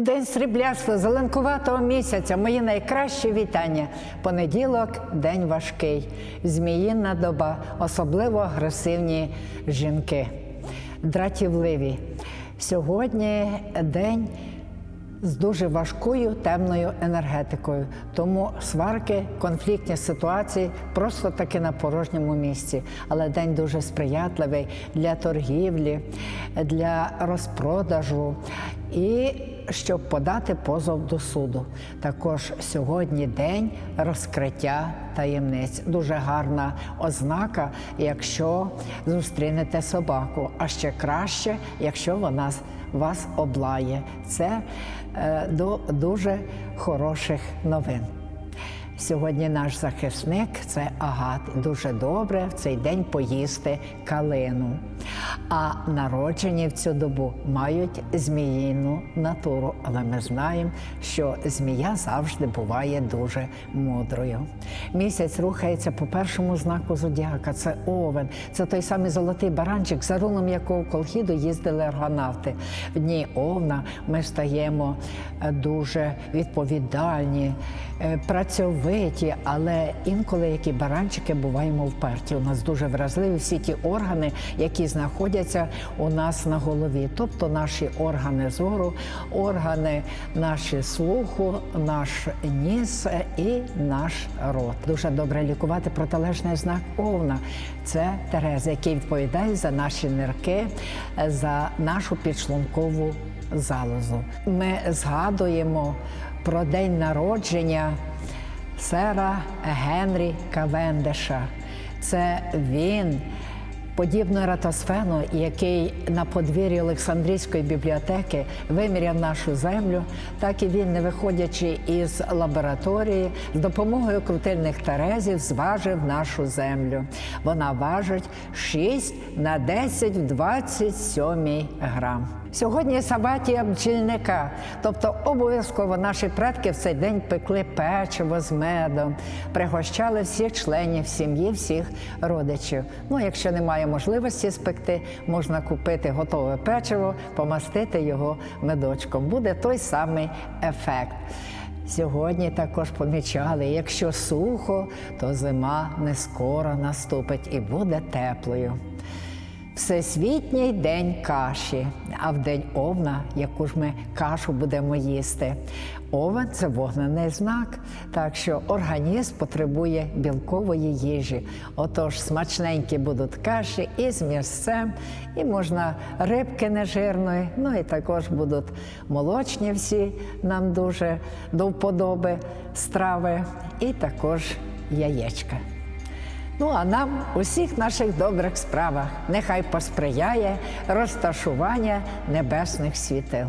День сріблястого зеленкуватого місяця мої найкращі вітання. Понеділок день важкий, зміїна доба, особливо агресивні жінки, дратівливі. Сьогодні день з дуже важкою темною енергетикою. Тому сварки, конфліктні ситуації просто таки на порожньому місці. Але день дуже сприятливий для торгівлі, для розпродажу і щоб подати позов до суду. Також сьогодні день розкриття таємниць. Дуже гарна ознака, якщо зустрінете собаку, а ще краще, якщо вона вас облає. Це е, до дуже хороших новин. Сьогодні наш захисник це агат. Дуже добре в цей день поїсти калину. А народжені в цю добу мають зміїну натуру. Але ми знаємо, що змія завжди буває дуже мудрою. Місяць рухається по першому знаку зодіака. Це овен. Це той самий золотий баранчик, за рулом якого колхіду їздили аргонавти. В дні овна ми стаємо е, дуже відповідальні, працьовиті, але інколи які баранчики буваємо вперті. У нас дуже вразливі всі ті органи, які знаходяться у нас на голові, тобто наші органи зору, органи наші слуху, наш ніс і наш рот. Дуже добре лікувати протилежний знак овна. Це Тереза, який відповідає за наші нирки, за нашу підшлункову залозу. Ми згадуємо про день народження сера Генрі Кавендиша. Це він, подібно Ратосфену, який на подвір'ї Олександрійської бібліотеки виміряв нашу землю, так і він, не виходячи із лабораторії, з допомогою крутильних терезів зважив нашу землю. Вона важить 6 на 10 в 27 грам. Сьогодні сабатія бджільника, тобто обов'язково наші предки в цей день пекли печиво з медом, пригощали всіх членів сім'ї, всіх родичів. Ну, якщо немає можливості спекти, можна купити готове печиво, помастити його медочком. Буде той самий ефект. Сьогодні також помічали, якщо сухо, то зима не скоро наступить і буде теплою. Всесвітній день каші, а в день овна, яку ж ми кашу будемо їсти. Овен це вогнений знак, так що організм потребує білкової їжі. Отож, смачненькі будуть каші і з м'ясцем, і можна рибки нежирної, ну і також будуть молочні всі нам дуже до вподоби страви, і також яєчка. Ну а нам у всіх наших добрих справах нехай посприяє розташування небесних світил.